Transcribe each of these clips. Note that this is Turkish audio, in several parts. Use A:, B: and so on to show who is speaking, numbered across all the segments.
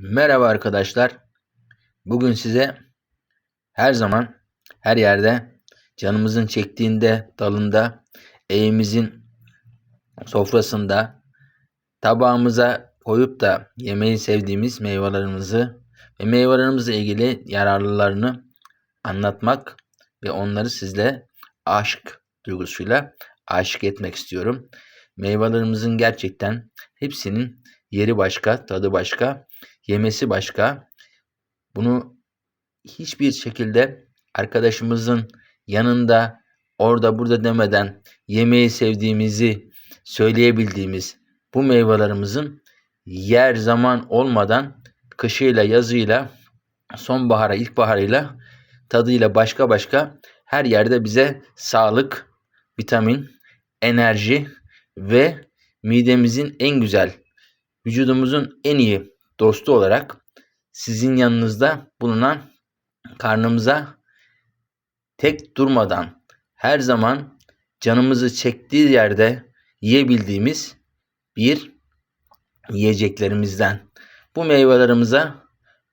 A: Merhaba arkadaşlar. Bugün size her zaman her yerde canımızın çektiğinde dalında evimizin sofrasında tabağımıza koyup da yemeyi sevdiğimiz meyvelerimizi ve meyvelerimizle ilgili yararlılarını anlatmak ve onları sizle aşk duygusuyla aşık etmek istiyorum. Meyvelerimizin gerçekten hepsinin yeri başka, tadı başka, yemesi başka. Bunu hiçbir şekilde arkadaşımızın yanında orada burada demeden yemeği sevdiğimizi söyleyebildiğimiz bu meyvelerimizin yer zaman olmadan kışıyla yazıyla sonbahara ilkbaharıyla tadıyla başka başka her yerde bize sağlık, vitamin, enerji ve midemizin en güzel, vücudumuzun en iyi dostu olarak sizin yanınızda bulunan karnımıza tek durmadan her zaman canımızı çektiği yerde yiyebildiğimiz bir yiyeceklerimizden. Bu meyvelerimize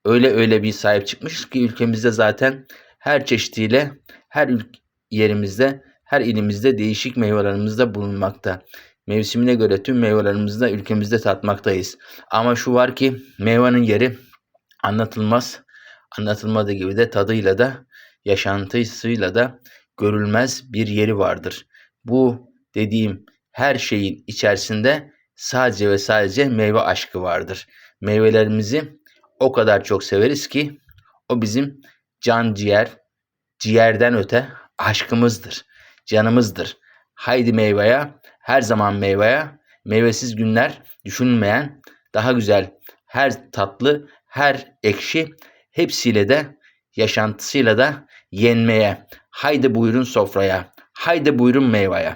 A: öyle öyle bir sahip çıkmışız ki ülkemizde zaten her çeşitiyle her yerimizde, her ilimizde değişik meyvelerimiz de bulunmakta. Mevsimine göre tüm meyvelerimizi de ülkemizde tatmaktayız. Ama şu var ki meyvenin yeri anlatılmaz. Anlatılmadığı gibi de tadıyla da yaşantısıyla da görülmez bir yeri vardır. Bu dediğim her şeyin içerisinde sadece ve sadece meyve aşkı vardır. Meyvelerimizi o kadar çok severiz ki o bizim can ciğer, ciğerden öte aşkımızdır, canımızdır. Haydi meyveye, her zaman meyveye, meyvesiz günler düşünülmeyen, daha güzel, her tatlı, her ekşi hepsiyle de yaşantısıyla da yenmeye. Haydi buyurun sofraya. Haydi buyurun meyveye.